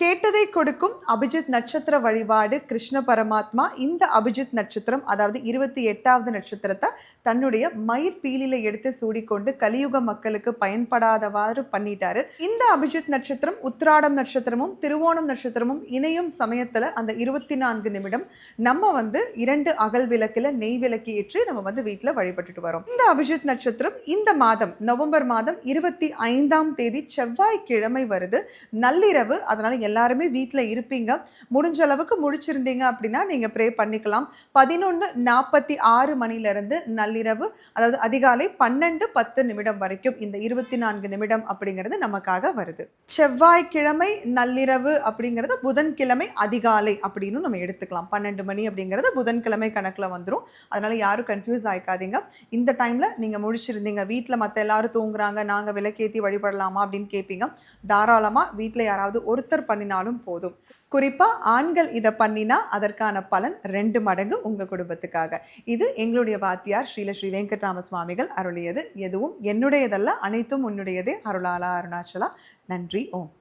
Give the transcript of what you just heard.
கேட்டதை கொடுக்கும் அபிஜித் நட்சத்திர வழிபாடு கிருஷ்ண பரமாத்மா. இந்த அபிஜித் நட்சத்திரம் அதாவது இருபத்தி எட்டாவது நட்சத்திரத்தை தன்னுடைய மயிர் பீலில எடுத்து சூடிக்கொண்டு கலியுக மக்களுக்கு பயன்படாதவாறு பண்ணிட்டாரு. இந்த அபிஜித் நட்சத்திரம் உத்திராடம் நட்சத்திரமும் திருவோணம் நட்சத்திரமும் இணையும் சமயத்துல அந்த இருபத்தி நான்கு நிமிடம் நம்ம வந்து இரண்டு அகல் விளக்கில் நெய் விளக்கு ஏற்று நம்ம வந்து வீட்டில் வழிபட்டுட்டு வரோம். இந்த அபிஜித் நட்சத்திரம் இந்த மாதம் நவம்பர் மாதம் இருபத்தி ஐந்தாம் தேதி செவ்வாய்க்கிழமை வருது. நள்ளிரவு அதனால எல்லாருமே வீட்டில் இருப்பீங்க. முடிஞ்ச அளவுக்கு முடிச்சிருந்தீங்க அப்படின்னா நீங்கள் ப்ரே பண்ணிக்கலாம். பதினொன்று நாற்பத்தி ஆறு மணிலேருந்து நள்ளிரவு அதாவது அதிகாலை பன்னெண்டு பத்து நிமிடம் வரைக்கும் இந்த இருபத்தி நான்கு நிமிடம் அப்படிங்கிறது நமக்காக வருது. செவ்வாய்க்கிழமை நள்ளிரவு அப்படிங்கிறது புதன்கிழமை அதிகாலை அப்படின்னு நம்ம எடுத்துக்கலாம். பன்னெண்டு மணி அப்படிங்கிறது புதன்கிழமை கணக்கில் வந்துடும் அதனால் யாரும் கன்ஃபியூஸ் ஆகிக்காதீங்க இந்த டைமில் நீங்கள் முடிச்சிருந்தீங்க. வீட்டில் மற்ற எல்லாரும் தூங்குறாங்க. நாங்கள் விலக்கேற்றி வழிபடலாமா அப்படின்னு கேட்பீங்க தாராளமாக வீட்டில் யாராவது ஒருத்தர் பண்ணினாலும் போதும். குறிப்பாக ஆண்கள் இதை பண்ணினா அதற்கான பலன் ரெண்டு மடங்கு உங்கள் குடும்பத்துக்காக. இது எங்களுடைய வாத்தியார் ஸ்ரீல ஸ்ரீ வெங்கட்ராம சுவாமிகள் அருளியது. எதுவும் என்னுடையதல்ல அனைத்தும் உன்னுடையதே அருளாலா அருணாச்சலா. நன்றி ஓம்.